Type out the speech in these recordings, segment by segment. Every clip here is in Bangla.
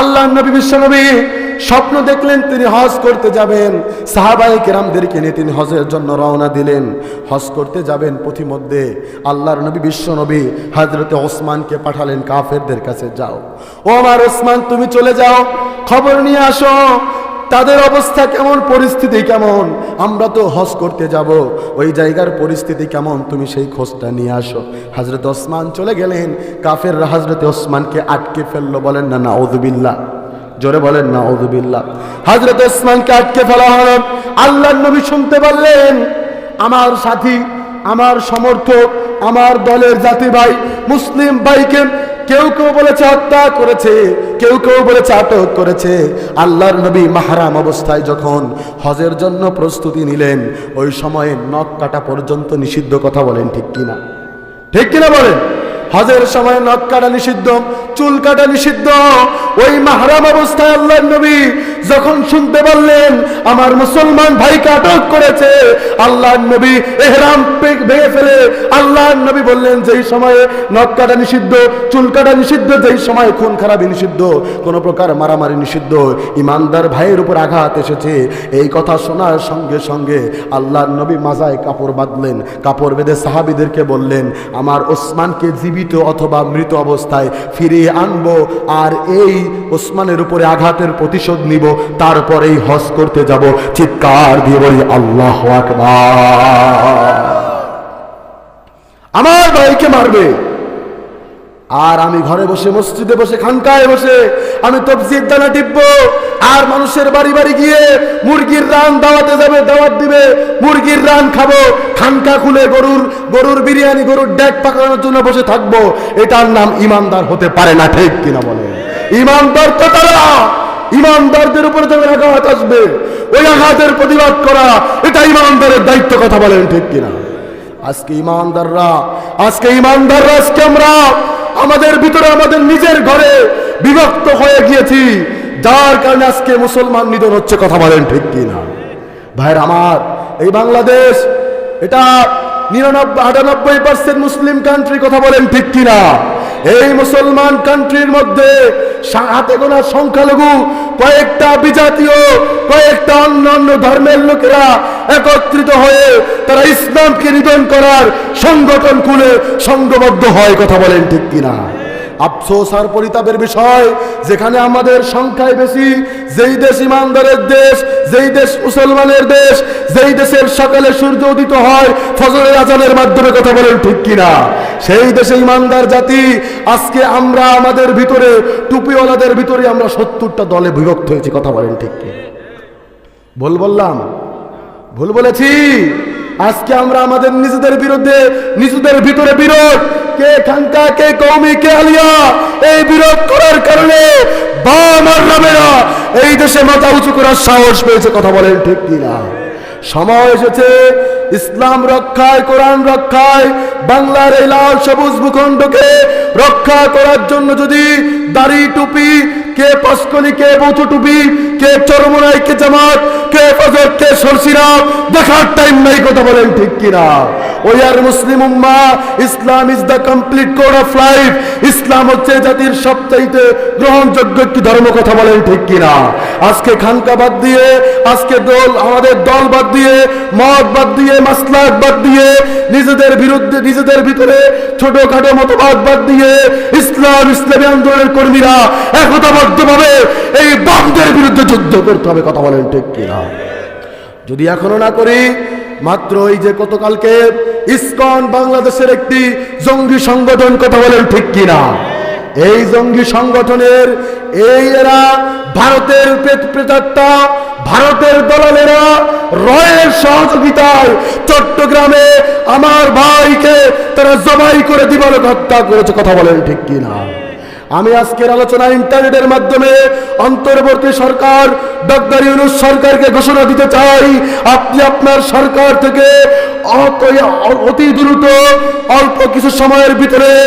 আল্লাহ নবী বিশ্বনবী স্বপ্ন দেখলেন তিনি হজ করতে যাবেন। সাহাবাই কেরামদেরকে নিয়ে তিনি হজের জন্য রওনা দিলেন। হজ করতে যাবেন পথিমধ্যে আল্লাহর নবী বিশ্বনবী হজরতে ওসমানকে পাঠালেন কাফেরদের কাছে, যাও। ও ওসমান, তুমি চলে যাও। খবর নিয়ে আসো। তাদের অবস্থা কেমন, পরিস্থিতি কেমন? আমরা তো হজ করতে যাব। ওই জায়গার পরিস্থিতি কেমন? তুমি সেই খোঁজটা নিয়ে আসো। হাজরত ওসমান চলে গেলেন। কাফের হাজরত ওসমানকে আটকে ফেলল। বলেন, না না ওদুবিল্লা জোরে বলেন না ওদুবিল্লা হাজরত ওসমানকে আটকে ফেলা হল। আল্লাহ নবী শুনতে পারলেন। আমার সাথী, আমার সমর্থক, আমার দলের জাতি ভাই মুসলিম ভাইকে কেউ কেউ বলেছে, হত্যা করেছে। কেউ কেউ বলেছে, আটক করেছে। আল্লাহর নবী মাহারাম অবস্থায় যখন হজের জন্য প্রস্তুতি নিলেন, ওই সময়ে নখ কাটা পর্যন্ত নিষিদ্ধ কথা বলেন ঠিক কিনা? ঠিক কিনা বলেন? হজের সময় নখ কাটা নিষিদ্ধ। চুল কাটা নিষিদ্ধ। ওই মাহারাম অবস্থায় আল্লাহ নবী যখন শুনতে পারলেন আমার মুসলমান ভাইকে আটক করেছে। আল্লাহ নবী এহরাম ভেঙে ফেলে। আল্লাহ নবী বললেন, যেই সময়ে নখ কাটা নিষিদ্ধ, চুল কাটা নিষিদ্ধ, যেই সময় খুন খারাপি নিষিদ্ধ, কোনো প্রকার মারামারি নিষিদ্ধ, ইমানদার ভাইয়ের উপর আঘাত এসেছে। এই কথা শোনার সঙ্গে সঙ্গে আল্লাহ নবী মাজায় কাপড় বাঁধলেন। কাপড় বেঁধে সাহাবিদেরকে বললেন, আমার ওসমানকে জীবিত অথবা মৃত অবস্থায় ফিরিয়ে আনব, আর এই ওসমানের উপরে আঘাতের প্রতিশোধ নিব, তারপরেই হজ করতে যাব। চিৎকার দিয়ে বলি, আল্লাহ আকবার। আমার ভাইকে মারবে। আর আমি ঘরে বসে, মসজিদে বসে, খানকায় বসে আমি তফসির দানা টিপবো। আর মানুষের বাড়ি বাড়ি গিয়ে মুরগির রান দাওয়াতে যাবে, দাওয়াত দিবে। মুরগির রান খাব, খানকা খুলে গরুর গরুর বিরিয়ানি, গরুর ডেক পাকানোর জন্য বসে থাকব। এটার নাম ইমানদার হতে পারে না, ঠিক কিনা বলে? ইমানদার তো তারা, ইমানদারদের উপরে যখন আঘাত আসবে, ওই আঘাতের প্রতিবাদ করা, এটা ইমানদারের দায়িত্ব, কথা বলেন ঠিক কিনা? আজকে ইমানদাররা আজকে ইমানদাররা, আজকে আমরা আমাদের ভিতরে আমাদের নিজের ঘরে বিভক্ত হয়ে গিয়েছি। যার কারণে আজকে মুসলমান নিধন হচ্ছে, কথা বলেন ঠিক কি না ভাইয়ের আমার, এই বাংলাদেশ, এটা নিরানব্বই, আটানব্বই পার্সেন্ট মুসলিম কান্ট্রি কথা বলেন ঠিক কিনা? এই মুসলমান কান্ট্রির মধ্যে হাতে গোনা সংখ্যালঘু, কয়েকটা বিজাতীয়, কয়েকটা অন্যান্য ধর্মের লোকেরা একত্রিত হয়ে তারা ইসলামকে নিধন করার সংগঠন খুলে সংঘবদ্ধ হয়, কথা বলেন ঠিক কিনা? আফসোস আর পরিতাপের বিষয়, যেখানে আমাদের সংখ্যায় বেশি, যেই দেশ ইমানদারের দেশ, যেই দেশ মুসলমানের দেশ, যেই দেশের সকালে সূর্য উদিত হয়, ফজরের আজানের মাধ্যমে কথা বলেন ঠিক কিনা? সেই দেশে ইমানদার জাতি, আজকে আমরা আমাদের ভিতরে, টুপিওয়ালাদের ভিতরে আমরা সত্তরটা দলে বিভক্ত হয়েছি, কথা বলেন ঠিক কি ভুল বললাম? ভুল বলেছি? আজকে আমরা আমাদের নিজেদের বিরুদ্ধে, নিজেদের ভিতরে বিরোধ কে খানকা, কে কৌমি কে আলিয়া, এই বিরোধ করার কারণে বাম আর রামেরা এই দেশে মাথা উঁচু করার সাহস পেয়েছে, কথা বলেন ঠিক কিনা। সময় এসেছে, ইসলাম রক্ষায়, কোরআন রক্ষায়, বাংলার এই লাল সবুজ ভূখণ্ডকে রক্ষা করার জন্য যদি দাড়ি টুপি, কে পস্কলি কে বৌথ টুপি, কে চরমনাই, কে জামাত, কে ফজর, কে সরসিরা দেখার টাইম নাই, কথা বলেন ঠিক কিনা। ওই আর মুসলিম উম্মা, Islam is the complete code of life ইসলাম হচ্ছে জাতির সবচাইতে গ্রহণযোগ্য একটি ধর্ম কথা বলেন ঠিক কিনা? আজকে খানকা বাদ দিয়ে, আজকে দল, আমাদের দল বাদ দিয়ে, মত বাদ দিয়ে মাসলাক বাদ দিয়ে, নিজেদের বিরুদ্ধে, নিজেদের ভিতরে ছোটখাটো মতবাদ বাদ দিয়ে ইসলাম, ইসলামী আন্দোলনের কর্মীরা একতাবদ্ধভাবে এই বামদের বিরুদ্ধে যুদ্ধ করতে হবে, কথা বলেন ঠিক কিনা? যদি এখনও না করি মাত্র এই যে গতকালকে ইসকন বাংলাদেশের একটি জঙ্গি সংগঠন কথা বলেন ঠিক কিনা? এই জঙ্গি সংগঠনের এই এরা ভারতের প্রেত- প্রেতাত্মা ভারতের দলালেরা রয়ের সহযোগিতায় চট্টগ্রামে আমার ভাইকে তারা জবাই করে দিবালক হত্যা করেছে, কথা বলেন ঠিক কিনা? আমি আজকের আলোচনা ইন্টারনেটের মাধ্যমে অন্তর্বর্তী সরকার, ডক্টর ইউনুস সরকারকে ঘোষণা দিতে চাই। আপনি আপনার সরকার থেকে অত- দ্রুত অল্প কিছু সময়ের ভিতরে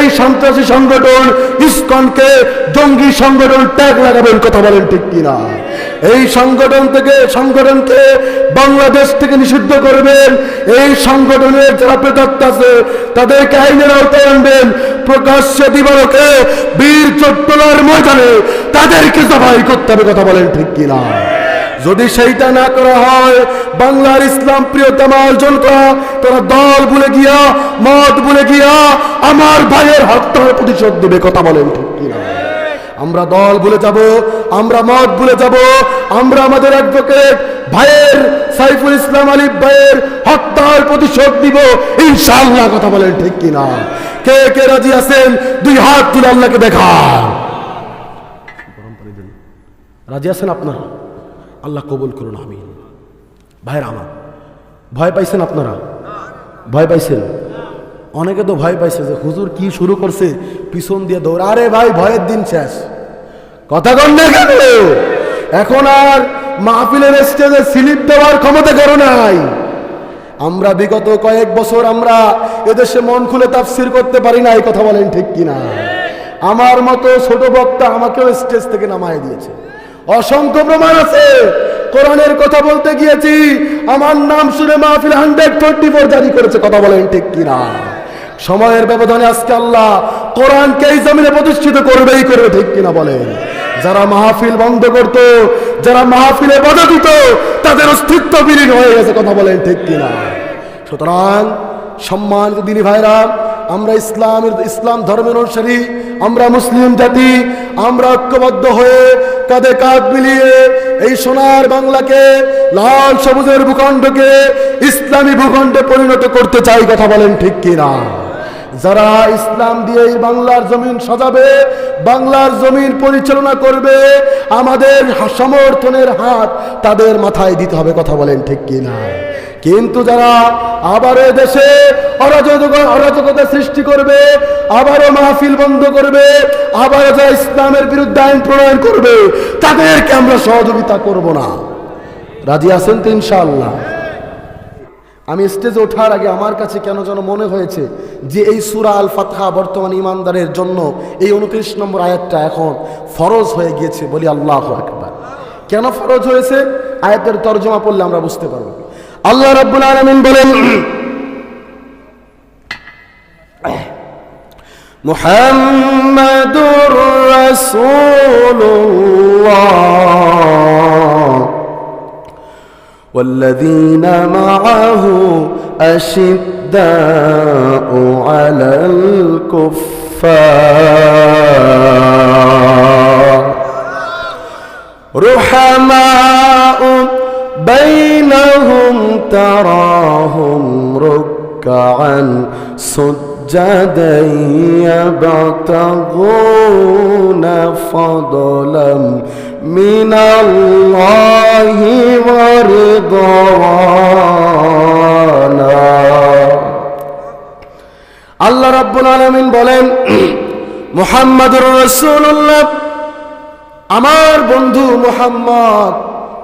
এই সন্ত্রাসী সংগঠন ইস্কনকে জঙ্গি সংগঠন ট্যাগ লাগাবেন, কথা বলেন ঠিক কিনা? এই সংগঠন থেকে, সংগঠনকে বাংলাদেশ থেকে নিষিদ্ধ করবেন। এই সংগঠনের যারা প্রেতাত্ম আছে, তাদেরকে আইনের আওতায় আনবেন। প্রকাশ্যে দিবারকে বীর চট্টলার ময়দানে তাদেরকে জবাই করতে হবে, কথা বলেন ঠিক কিনা? যদি সেইটা না করা হয়, বাংলার ইসলাম প্রিয়তমা অর্জন করা তোরা দল ভুলে গিয়া, মত ভুলে গিয়া, আমার ভাইয়ের হত্যার প্রতিশোধ দেবে কথা বলেন ঠিক কিনা? আমরা দল ভুলে যাব, আমরা মত ভুলে যাব, আমরা আমাদের অ্যাডভোকেট ভাইয়ের সাইফুল ইসলাম আলিফ ভাইয়ের হত্যার প্রতিশোধ দিব ইনশাআল্লাহ কথা বলেন ঠিক কিনা? কে কে রাজি আছেন? দুই হাত তুলে আল্লাহকে দেখা রাজি আছেন আপনারা? আল্লাহ কবুল করুন আমি ভাইয়ের আমার, ভয় পাইছেন আপনারা? ভয় পাইছেন? অনেকে তো ভয় পাইছে যে হুজুর কি শুরু করছে? পিছন দিয়ে দৌড়। আরে ভাই, ভয়ের দিন শেষ। কথা কন এখন আর মাহফিলের স্টেজে স্লিপ দেওয়ার ক্ষমতা করো নাই। আমরা বিগত কয়েক বছর আমরা এদেশে মন খুলে তাফসির করতে পারি না, এই কথা বলেন ঠিক কিনা? আমার মতো ছোট বক্তা আমাকেও স্টেজ থেকে নামায় দিয়েছে। অসংখ্য প্রমাণ আছে। কোরআনের কথা বলতে গিয়েছি, আমার নাম শুনে মাহফিল হান্ড্রেড ফোর জারি করেছে, কথা বলেন ঠিক কিনা? সময়ের ব্যবধানে আজকে আল্লাহ কোরআনকে এই জমিনে প্রতিষ্ঠিত করবেই করবে, ঠিক কিনা বলেন? যারা মাহফিল বন্ধ করত, যারা মাহফিলে বাধা দিত, তাদের অস্তিত্ব বিলীন হয়ে গেছে, কথা বলেন ঠিক কিনা? সুতরাং সম্মানিত দিনী ভাইরা, আমরা ইসলামের, ইসলাম ধর্মের অনুসারী, আমরা মুসলিম জাতি, আমরা ঐক্যবদ্ধ হয়ে কাঁধে কাঁধ মিলিয়ে এই সোনার বাংলাকে, লাল সবুজের ভূখণ্ডকে, ইসলামী ভূখণ্ডে পরিণত করতে চাই, কথা বলেন ঠিক কিনা? যারা ইসলাম দিয়ে বাংলার জমিন সাজাবে, বাংলার জমিন পরিচালনা করবে, আমাদের সমর্থনের হাত তাদের মাথায় দিতে হবে, কথা বলেন ঠিক কিনা কিন্তু যারা আবার দেশে অরাজক- অরাজকতা সৃষ্টি করবে, আবারও মাহফিল বন্ধ করবে, আবারও যারা ইসলামের বিরুদ্ধে আইন প্রণয়ন করবে, তাদেরকে আমরা সহযোগিতা করব না। রাজি আছেন তো ইনশাআল্লাহ? আমি স্টেজে ওঠার আগে আমার কাছে কেন যেন মনে হয়েছে যে এই সুরা আল ফাতহা বর্তমান ইমানদারের জন্য এই উনত্রিশ নম্বর আয়াতটা এখন ফরজ হয়ে গিয়েছে বলি আল্লাহ একবার কেন ফরজ হয়েছে? আয়াতের তর্জমা পড়লে আমরা বুঝতে পারব। আল্লাহ রাব্বুল আলামিন বলেন, মুহাম্মাদুর রাসূলুল্লাহ। والذين معه أشداء على الكفار. رحماء بينهم تراهم ركعا سجدا يبتغون فضلا من الله ورضوانا আল্লাহ রাব্বুল আলামিন বলেন মুহাম্মাদুর রাসূলুল্লাহ আমার বন্ধু মোহাম্মদ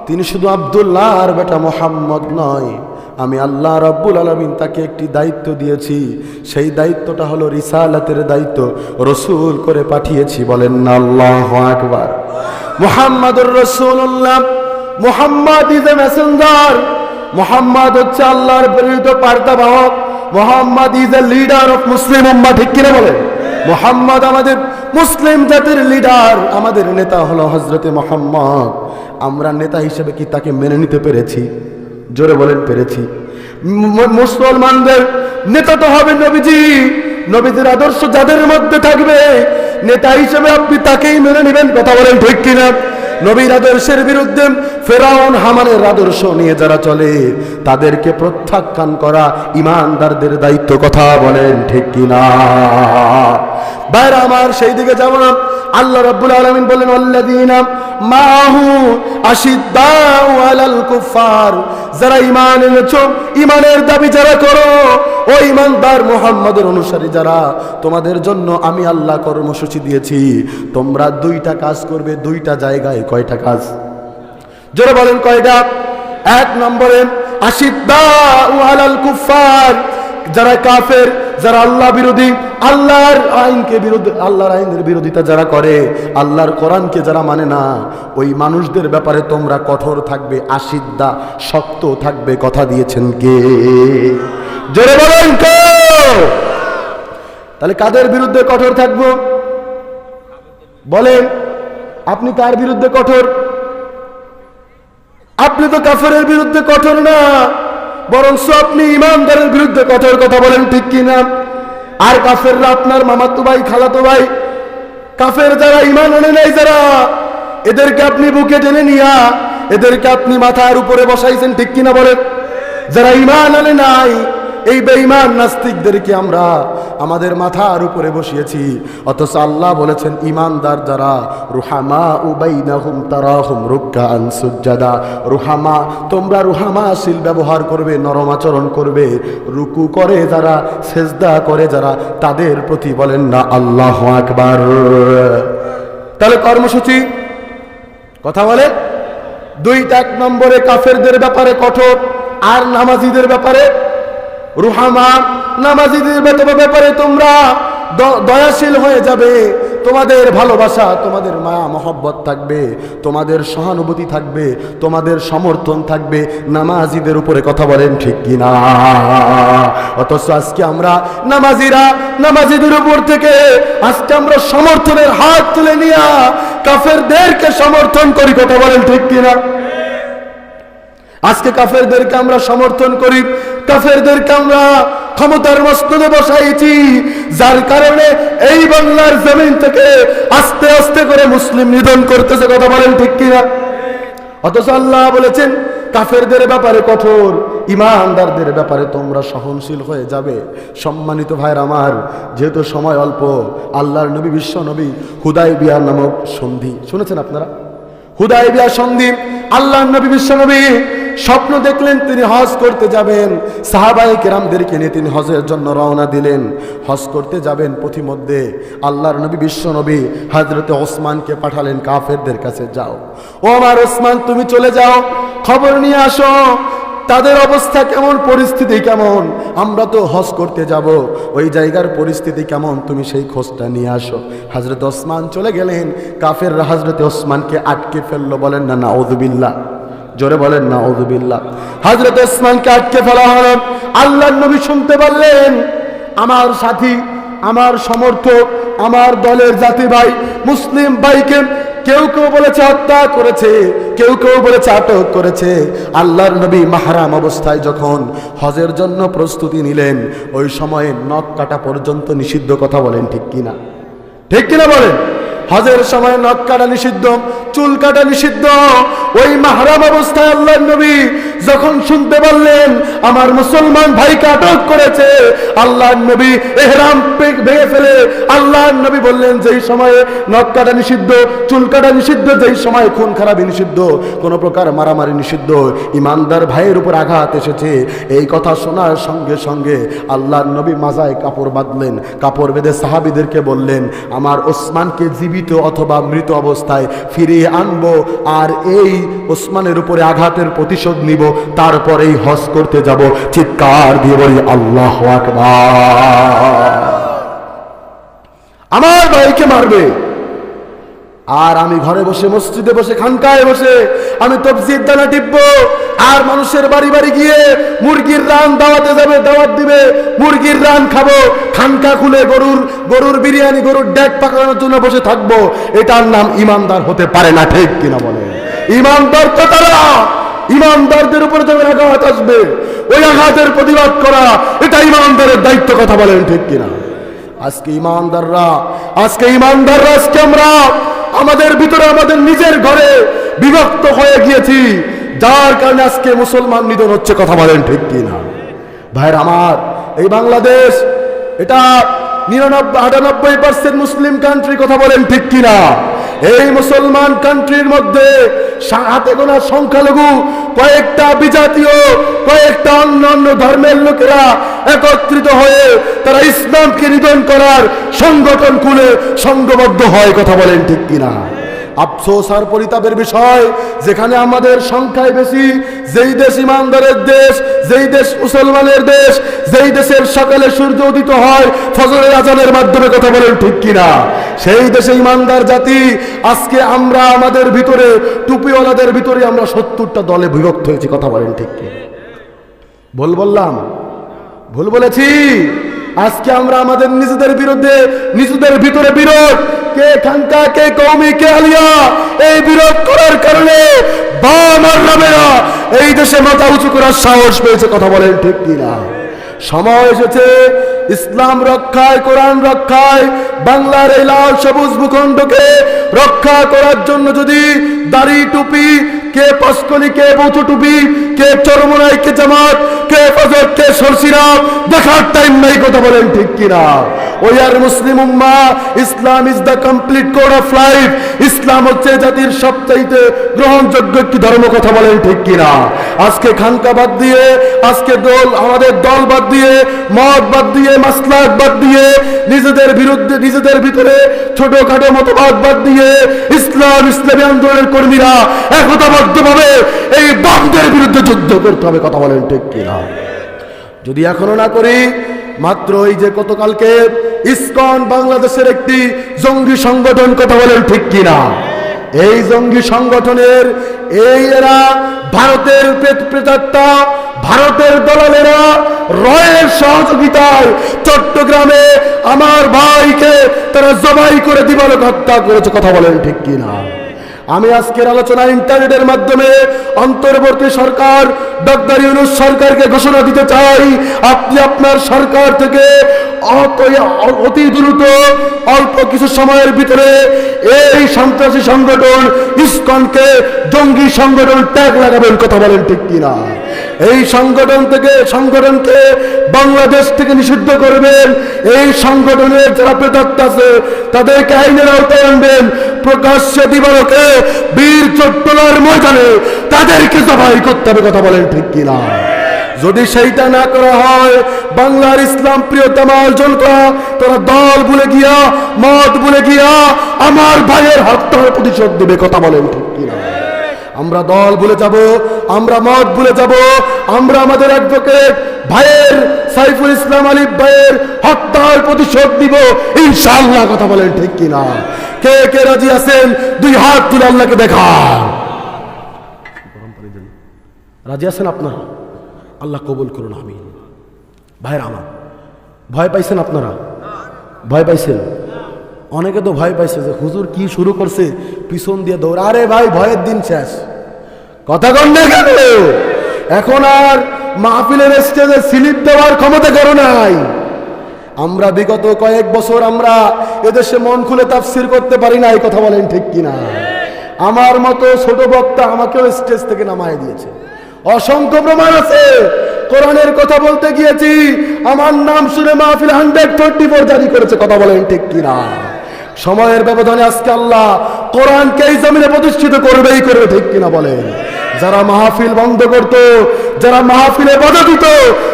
তিনি শুধু আব্দুল্লাহর বেটা মোহাম্মদ নয় আমি আল্লাহ রব্বুল আলমিন তাকে একটি দায়িত্ব দিয়েছি। সেই দায়িত্বটা হলো রিসালাতের দায়িত্ব। রসুল করে পাঠিয়েছি, বলেন না, আল্লাহ আকবার। মোহাম্মদুর রসুল্লাহ মোহাম্মদ ইজ এ মেসেঞ্জার মোহাম্মদ হচ্ছে আল্লাহর প্রেরিত বার্তা বাহক Mohammad is a leader of Muslim উম্মা ঠিক কিনা বলেন? মোহাম্মদ আমাদের মুসলিম জাতির লিডার আমাদের নেতা হলো হজরতে মোহাম্মদ। আমরা নেতা হিসেবে কি তাকে মেনে নিতে পেরেছি? জোরে বলেন, পেরেছি। মুসলমানদের নেতা তো হবে নবীজি। নবীজির আদর্শ যাদের মধ্যে থাকবে, নেতা হিসেবে আপনি তাকেই মেনে নেবেন, কথা বলেন ঠিক কিনা? নবীর আদর্শের বিরুদ্ধে ফেরাউন হামানের আদর্শ নিয়ে যারা চলে, তাদেরকে প্রত্যাখ্যান করা ইমানদারদের দায়িত্ব কথা বলেন, ঠিক কিনা বাইরে আমার সেই দিকে যাব না। আল্লাহ রাব্বুল আলামিন বলেন আল্লাযীনা মাহু আশিদ্দাউ আলাল কুফার যারা ঈমান এনেছো, ঈমানের দাবি যারা করো, ও ঈমানদার মুহাম্মাদের অনুসারী যারা, তোমাদের জন্য আমি আল্লাহ কর্মসূচি দিয়েছি। তোমরা দুইটা কাজ করবে, দুইটা জায়গায় কয়টা কাজ? জোরে বলেন কয়টা এক নম্বরে, আশিদ্দা কুফার যারা কাফের, যারা আল্লাহ বিরোধী, আল্লাহর আইনকে বিরোধী আল্লাহর আইনের বিরোধিতা যারা করে, আল্লাহর কোরআনকে যারা মানে না, ওই মানুষদের ব্যাপারে তোমরা কঠোর থাকবে, আশিদ্দা শক্ত থাকবে, কথা দিয়েছেন কে? জোরে বলেন কে তাহলে কাদের বিরুদ্ধে কঠোর থাকব? বলেন, আপনি কার বিরুদ্ধে কঠোর? আপনি তো কাফেরের বিরুদ্ধে কঠোর না বরং আপনি ইমানদারের বিরুদ্ধে কঠোর কথা বলেন, ঠিক কিনা? আর কাফেররা আপনার মামাতো ভাই, খালাতো ভাই, কাফের যারা ইমান আনে নাই যারা, এদেরকে আপনি বুকে টেনে নিয়া, এদেরকে আপনি মাথার উপরে বসাইছেন, ঠিক কিনা বলেন? যারা ইমান আনে নাই এই বেঈমান নাস্তিকদেরকে আমরা আমাদের মাথার উপরে বসিয়েছি। অথচ আল্লাহ বলেছেন, ইমানদার যারা রুহামা উবাইনাহুম তারাহুম রুক্কান সুজ্জাদা। রুহামা, তোমরা রুহামাশীল ব্যবহার করবে, নরম আচরণ করবে, রুকু করে যারা, সেজদা করে যারা, তাদের প্রতি বলেন না, আল্লাহ আকবার। তাহলে কর্মসূচি? কথা বলে? দুইটা এক নম্বরে কাফেরদের ব্যাপারে কঠোর, আর নামাজিদের ব্যাপারে রুহামা, নামাজিদের ব্যাপারে- তোমরা দয়াশীল হয়ে যাবে। তোমাদের ভালোবাসা, তোমাদের মায়া মহব্বত থাকবে, তোমাদের সহানুভূতি থাকবে, তোমাদের সমর্থন থাকবে। নামাজিদের উপরে কথা বলেন ঠিক কিনা? অথচ আজকে আমরা নামাজিরা, নামাজিদের উপর থেকে আজকে আমরা সমর্থনের হাত তুলে নিয়া কাফেরদেরকে সমর্থন করি, কথা বলেন ঠিক কিনা? আজকে কাফেরদেরকে আমরা সমর্থন করি কাফেরদেরকে আমরা ক্ষমতার মস্তদে বসাইছি, যার কারণে এই বাংলার জমিন থেকে আস্তে আস্তে করে মুসলিম নিধন করতেছে, কথা বলেন ঠিক কিনা? অথচ আল্লাহ বলেছেন, কাফেরদের ব্যাপারে কঠোর, ইমানদারদের ব্যাপারে তোমরা সহনশীল হয়ে যাবে। সম্মানিত ভাইয়ের আমার, যেহেতু সময় অল্প, আল্লাহর নবী, বিশ্ব নবী হুদাই বিয়ার নামক সন্ধি, শুনেছেন আপনারা? হুদাই বিয়া সন্ধি আল্লাহ নবী, বিশ্ব নবী স্বপ্ন দেখলেন তিনি হজ করতে যাবেন। সাহাবাই কেরামদেরকে নিয়ে তিনি হজের জন্য রওনা দিলেন। হজ করতে যাবেন পথিমধ্যে। আল্লাহর নবী, বিশ্ব নবী হজরতে ওসমানকে পাঠালেন কাফেরদের কাছে, যাও। ও আমার ওসমান, তুমি চলে যাও। খবর নিয়ে আসো। তাদের অবস্থা কেমন? পরিস্থিতি কেমন? আমরা তো হজ করতে যাব। ওই জায়গার পরিস্থিতি কেমন? তুমি সেই খোঁজটা নিয়ে আসো। হজরত ওসমান চলে গেলেন। কাফের হজরত ওসমানকে আটকে ফেলল, বলেন, না না ওদুবিল্লা জোরে বলেন না ওদুবিল্লা হজরত ওসমানকে আটকে ফেলা হলো। আল্লাহ নবী শুনতে পারলেন, আমার সাথী, আমার সমর্থক, আমার দলের জাতি ভাই মুসলিম ভাইকে কেউ কেউ বলেছে হত্যা করেছে, কেউ কেউ বলেছে আটক করেছে। আল্লাহর নবী মাহারাম অবস্থায় যখন হজের জন্য প্রস্তুতি নিলেন, ওই সময়ে নখ কাটা পর্যন্ত নিষিদ্ধ কথা বলেন ঠিক কিনা? ঠিক কিনা বলেন? হজের সময় নখ কাটা নিষিদ্ধ, চুল কাটা নিষিদ্ধ। ওই মাহারাম অবস্থায় আল্লাহ নবী যখন শুনতে পারলেন আমার মুসলমান ভাইকে আটক করেছে আল্লাহ নবী এহরাম ভেঙে ফেলে আল্লাহ নবী বললেন, যেই সময়ে নখ কাটা নিষিদ্ধ, চুল কাটা নিষিদ্ধ, যেই সময় খুন খারাপি নিষিদ্ধ, কোনো প্রকার মারামারি নিষিদ্ধ, ইমানদার ভাইয়ের উপর আঘাত এসেছে এই কথা শোনার সঙ্গে সঙ্গে আল্লাহ নবী মাজায় কাপড় বাঁধলেন। কাপড় বেঁধে সাহাবিদেরকে বললেন, আমার ওসমানকে জীবিত অথবা মৃত অবস্থায় ফিরিয়ে আনব, আর এই ওসমানের উপরে আঘাতের প্রতিশোধ নিব, তারপরেই হজ করতে যাব। চিৎকার দিয়ে বলি, আল্লাহ আমার ভাইকে মারবে। আর আমি ঘরে বসে, মসজিদে বসে, খানকায় বসে আমি তফসির দানা টিপবো। আর মানুষের বাড়ি বাড়ি গিয়ে মুরগির রান দাওয়াতে যাবে, দাওয়াত দিবে। মুরগির রান খাব, খানকা খুলে গরুর গরুর বিরিয়ানি, গরুর ডেক পাকানোর জন্য বসে থাকব। এটার নাম ইমানদার হতে পারে না, ঠিক কিনা বলে? ইমানদার তো তারা, ইমানদারদের উপরে যখন আঘাত আসবে, ওই আঘাতের প্রতিবাদ করা, এটা ইমানদারের দায়িত্ব, কথা বলেন ঠিক কিনা? আজকে ইমানদাররা আজকে ইমানদাররা, আজকে আমরা আমাদের ভিতরে আমাদের নিজের ঘরে বিভক্ত হয়ে গিয়েছি। যার কারণে আজকে মুসলমান নিধন হচ্ছে, কথা বলেন ঠিক কিনা? ভাইয়ের আমার, এই বাংলাদেশ, এটা নিরানব্বই, আটানব্বই পার্সেন্ট মুসলিম কান্ট্রি কথা বলেন ঠিক কিনা? এই মুসলমান কান্ট্রির মধ্যে হাতে গোনা সংখ্যালঘু, কয়েকটা বিজাতীয়, কয়েকটা অন্য অন্য ধর্মের লোকেরা একত্রিত হয়ে তারা ইসলামকে নিধন করার সংগঠন খুলে সংঘবদ্ধ হয়, কথা বলেন ঠিক কিনা। আফসোস আর পরিতাপের বিষয়, যেখানে আমাদের সংখ্যায় বেশি, যেই দেশ ইমানদারের দেশ, যেই দেশ মুসলমানের দেশ, যেই দেশের সকালে সূর্য উদিত হয়, ফজরের আজানের মাধ্যমে, কথা বলেন ঠিক কিনা। সেই দেশে ইমানদার জাতি, আজকে আমরা আমাদের ভিতরে, টুপিওয়ালাদের ভিতরে আমরা সত্তরটা দলে বিভক্ত হয়েছি, কথা বলেন ঠিক ভুল বললাম? ভুল বলেছি? আজকে আমরা আমাদের নিজেদের বিরুদ্ধে, নিজেদের ভিতরে বিরোধ, কে খানকা, কে কৌমি কে আলিয়া, এই বিরোধ করার কারণে বাম আর রামেরা এই দেশে মাথা উঁচু করার সাহস পেয়েছে, কথা বলেন ঠিক কিনা? সময় এসেছে, ইসলাম রক্ষায়, কোরআন রক্ষায়, বাংলার এই লাল সবুজ ভূখণ্ডকে রক্ষা করার জন্য যদি দাড়ি টুপি, কে পস্কলি কে বৌথ টুপি, কে চরমনাই, কে জামাত, কে ফজর কে সরসিরা দেখার টাইম নাই, কথা বলেন ঠিক কিনা? ওই আর মুসলিম উম্মা, Islam is the complete code of life ইসলাম হচ্ছে জাতির সবচাইতে গ্রহণযোগ্য একটি ধর্ম কথা বলেন ঠিক কিনা? আজকে খানকা বাদ দিয়ে, আজকে দল, আমাদের দল বাদ দিয়ে, মত বাদ দিয়ে মাসলাক বাদ দিয়ে, নিজেদের বিরুদ্ধে, নিজেদের ভিতরে ছোটখাটো মতবাদ বাদ দিয়ে ইসলাম, ইসলামী আন্দোলনের কর্মীরা একতাবদ্ধভাবে এই বামদের বিরুদ্ধে যুদ্ধ করতে হবে, কথা বলেন ঠিক কিনা? যদি এখনও না করি মাত্র এই যে গতকালকে ইসকন বাংলাদেশের একটি জঙ্গি সংগঠন কথা বলেন ঠিক কিনা? এই জঙ্গি সংগঠনের এই এরা ভারতের প্রেত- প্রেতাত্মা ভারতের দলালেরা রয়ের সহযোগিতায় চট্টগ্রামে আমার ভাইকে তারা জবাই করে দিবালক হত্যা করেছে, কথা বলেন ঠিক কিনা? আমি আজকের আলোচনা ইন্টারনেটের মাধ্যমে অন্তর্বর্তী সরকার, ডক্টর ইউনুস সরকারকে ঘোষণা দিতে চাই। আপনি আপনার সরকার থেকে অতি দ্রুত অল্প কিছু সময়ের ভিতরে এই সন্ত্রাসী সংগঠন, ইসকনকে জঙ্গি সংগঠন ট্যাগ লাগাবেন, কথা বলেন ঠিক কিনা? এই সংগঠন থেকে, সংগঠনকে বাংলাদেশ থেকে নিষিদ্ধ করবেন। এই সংগঠনের যারা প্রেতাত্ম আছে, তাদেরকে আইনের আওতায় আনবেন। প্রকাশ্যে দিবারকে বীর চট্টলার ময়দানে তাদেরকে জবাই করতে হবে, কথা বলেন ঠিক কিনা? যদি সেইটা না করা হয়, বাংলার ইসলাম প্রিয় তামাল জনতা, তারা দল ভুলে গিয়া, মত ভুলে গিয়া, আমার ভাইয়ের হত্যার প্রতিশোধ দেবে, কথা বলেন ঠিক কিনা? আমরা দল ভুলে যাব, আমরা মত ভুলে যাব, আমরা আমাদের অ্যাডভোকেট ভাইয়ের সাইফুল ইসলাম আলিফ ভাইয়ের হত্যার প্রতিশোধ দিব ইনশাআল্লাহ, কথা বলেন ঠিক কিনা? কে কে রাজি আছেন? দুই হাত তুলে আল্লাহকে দেখান। রাজি আছেন আপনারা? আল্লাহ কবুল করুন আমি ভাইয়ের আমার, ভয় পাইছেন আপনারা? ভয় পাইছেন? অনেকে তো ভয় পাইছে যে হুজুর কি শুরু করছে? পিছন দিয়ে দৌড়। আরে ভাই, ভয়ের দিন শেষ। কথা না কেন? এখন আর মাহফিলের স্টেজে স্লিপ দেওয়ার ক্ষমতা করো নাই। আমরা বিগত কয়েক বছর আমরা এদেশে মন খুলে তাফসির করতে পারি না, এই কথা বলেন ঠিক কিনা? আমার মতো ছোট বক্তা আমাকেও স্টেজ থেকে নামায় দিয়েছে। অসংখ্য প্রমাণ আছে। কোরআনের কথা বলতে গিয়েছি, আমার নাম শুনে মাহফিল হান্ড্রেড থার্টি ফোর জারি করেছে, কথা বলেন ঠিক কিনা? সময়ের ব্যবধানে আজকে আল্লাহ কোরআনকে এই জমিনে প্রতিষ্ঠিত করবেই করবে, ঠিক কিনা বলেন? যারা মাহফিল বন্ধ করত, যারা মাহফিলে বাধা দিত,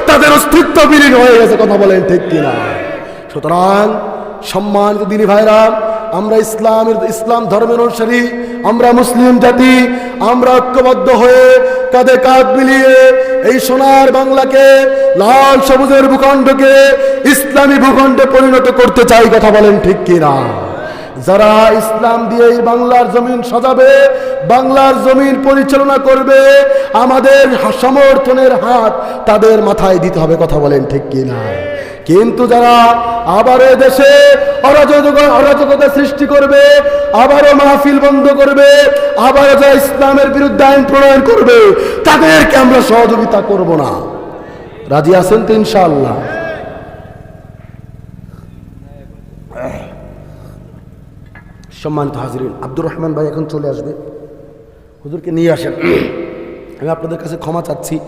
তাদের অস্তিত্ব বিলীন হয়ে গেছে, কথা বলেন ঠিক কিনা? সুতরাং সম্মানিত দিনী ভাইরা, আমরা ইসলামের, ইসলাম ধর্মের অনুসারী, আমরা মুসলিম জাতি, আমরা ঐক্যবদ্ধ হয়ে কাঁধে কাঁধ মিলিয়ে এই সোনার বাংলাকে লাল সবুজের ভূখণ্ডকে ইসলামী ভূখণ্ডে পরিণত করতে চাই, কথা বলেন ঠিক কিনা? যারা ইসলাম দিয়ে এই বাংলার জমিন সাজাবে, বাংলার জমিন পরিচালনা করবে, আমাদের সমর্থনের হাত তাদের মাথায় দিতে হবে, কথা বলেন ঠিক কিনা? কিন্তু যারা আবারও দেশে অরাজকতা অরাজকতা সৃষ্টি করবে, আবারও মাহফিল বন্ধ করবে, আবারও যারা ইসলামের বিরুদ্ধে আইন প্রণয়ন করবে, তাদেরকে আমরা সহযোগিতা করব না। রাজি আছেন তো ইনশাআল্লাহ? সম্মানিত হাজরিন, আব্দুর রহমান ভাই এখন চলে আসবে। হুজুরকে নিয়ে আসেন। আমি আপনাদের কাছে ক্ষমা চাচ্ছি।